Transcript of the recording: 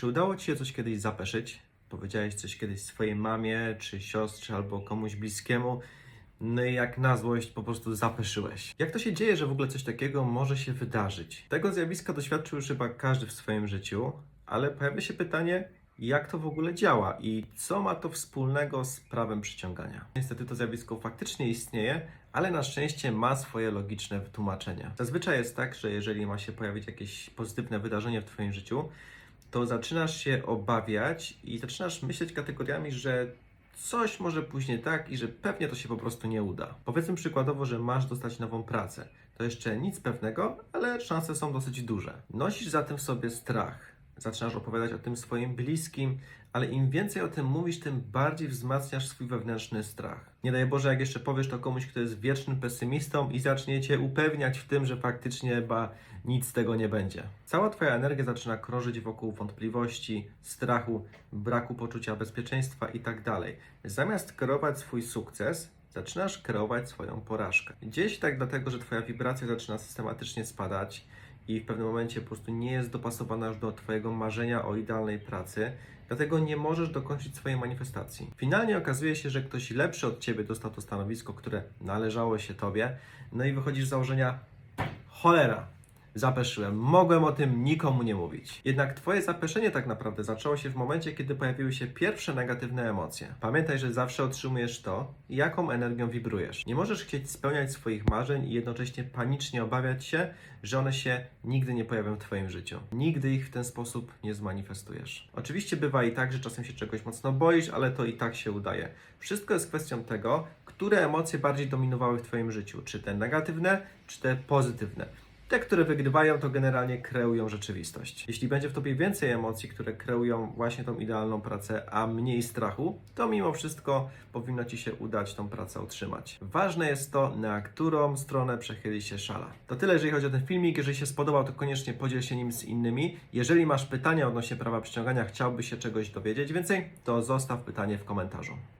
Czy udało Ci się coś kiedyś zapeszyć? Powiedziałeś coś kiedyś swojej mamie, czy siostrze, albo komuś bliskiemu, no i jak na złość po prostu zapeszyłeś. Jak to się dzieje, że w ogóle coś takiego może się wydarzyć? Tego zjawiska doświadczył już chyba każdy w swoim życiu, ale pojawia się pytanie, jak to w ogóle działa i co ma to wspólnego z prawem przyciągania. Niestety to zjawisko faktycznie istnieje, ale na szczęście ma swoje logiczne wytłumaczenie. Zazwyczaj jest tak, że jeżeli ma się pojawić jakieś pozytywne wydarzenie w Twoim życiu, to zaczynasz się obawiać i zaczynasz myśleć kategoriami, że coś może później tak i że pewnie to się po prostu nie uda. Powiedzmy przykładowo, że masz dostać nową pracę. To jeszcze nic pewnego, ale szanse są dosyć duże. Nosisz zatem w sobie strach. Zaczynasz opowiadać o tym swoim bliskim, ale im więcej o tym mówisz, tym bardziej wzmacniasz swój wewnętrzny strach. Nie daj Boże, jak jeszcze powiesz to komuś, kto jest wiecznym pesymistą i zacznie cię upewniać w tym, że faktycznie ba nic z tego nie będzie. Cała twoja energia zaczyna krążyć wokół wątpliwości, strachu, braku poczucia bezpieczeństwa itd. Zamiast kreować swój sukces, zaczynasz kreować swoją porażkę. Gdzieś tak dlatego, że twoja wibracja zaczyna systematycznie spadać i w pewnym momencie po prostu nie jest dopasowana już do Twojego marzenia o idealnej pracy, dlatego nie możesz dokończyć swojej manifestacji. Finalnie okazuje się, że ktoś lepszy od Ciebie dostał to stanowisko, które należało się Tobie, no i wychodzisz z założenia cholera. Zapeszyłem, mogłem o tym nikomu nie mówić. Jednak Twoje zapeszenie tak naprawdę zaczęło się w momencie, kiedy pojawiły się pierwsze negatywne emocje. Pamiętaj, że zawsze otrzymujesz to, jaką energią wibrujesz. Nie możesz chcieć spełniać swoich marzeń i jednocześnie panicznie obawiać się, że one się nigdy nie pojawią w Twoim życiu. Nigdy ich w ten sposób nie zmanifestujesz. Oczywiście bywa i tak, że czasem się czegoś mocno boisz, ale to i tak się udaje. Wszystko jest kwestią tego, które emocje bardziej dominowały w Twoim życiu. Czy te negatywne, czy te pozytywne. Te, które wygrywają, to generalnie kreują rzeczywistość. Jeśli będzie w tobie więcej emocji, które kreują właśnie tą idealną pracę, a mniej strachu, to mimo wszystko powinno ci się udać tą pracę utrzymać. Ważne jest to, na którą stronę przechyli się szala. To tyle, jeżeli chodzi o ten filmik. Jeżeli się spodobał, to koniecznie podziel się nim z innymi. Jeżeli masz pytania odnośnie prawa przyciągania, chciałbyś się czegoś dowiedzieć więcej, to zostaw pytanie w komentarzu.